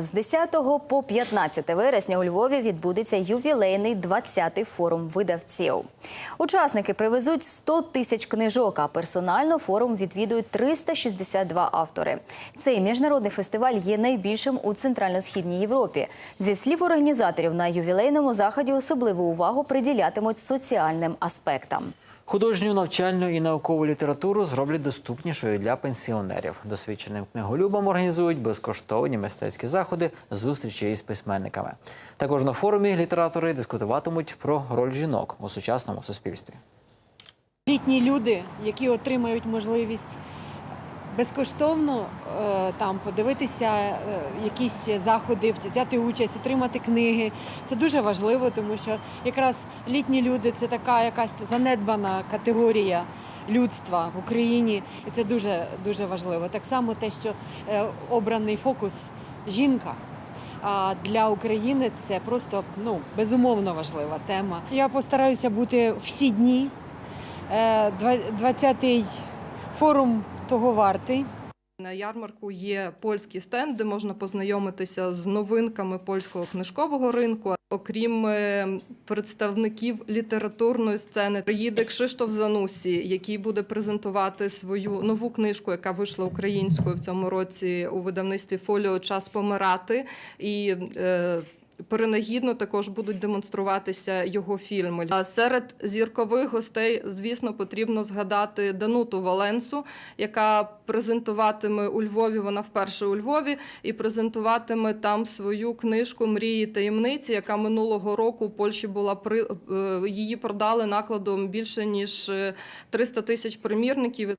З 10 по 15 вересня у Львові відбудеться ювілейний 20-й форум видавців. Учасники привезуть 100 тисяч книжок, а персонально форум відвідують 362 автори. Цей міжнародний фестиваль є найбільшим у центрально-східній Європі. Зі слів організаторів, на ювілейному заході особливу увагу приділятимуть соціальним аспектам. Художню навчальну і наукову літературу зроблять доступнішою для пенсіонерів. Досвідченим книголюбам організують безкоштовні мистецькі заходи, зустрічі із письменниками. Також на форумі літератори дискутуватимуть про роль жінок у сучасному суспільстві. літні люди, які отримають можливість безкоштовно е, там подивитися е, якісь заходи, взяти участь, отримати книги. Це дуже важливо, тому що якраз літні люди це така якась занедбана категорія. Людства в Україні, і це дуже дуже важливо. Так само те, що е, обраний фокус жінка. А для України це просто ну безумовно важлива тема. Я постараюся бути всі дні. Е, 20-й форум того вартий. На ярмарку є польський стенд, де можна познайомитися з новинками польського книжкового ринку. Окрім е, представників літературної сцени, приїде Кшиштоф Занусі, який буде презентувати свою нову книжку, яка вийшла українською в цьому році у видавництві Фоліо Час помирати. І е, Перенагідно також будуть демонструватися його фільми. А серед зіркових гостей, звісно, потрібно згадати Дануту Валенсу, яка презентуватиме у Львові. Вона вперше у Львові і презентуватиме там свою книжку Мрії таємниці, яка минулого року у Польщі була при е, її продали накладом більше ніж е, 300 тисяч примірників.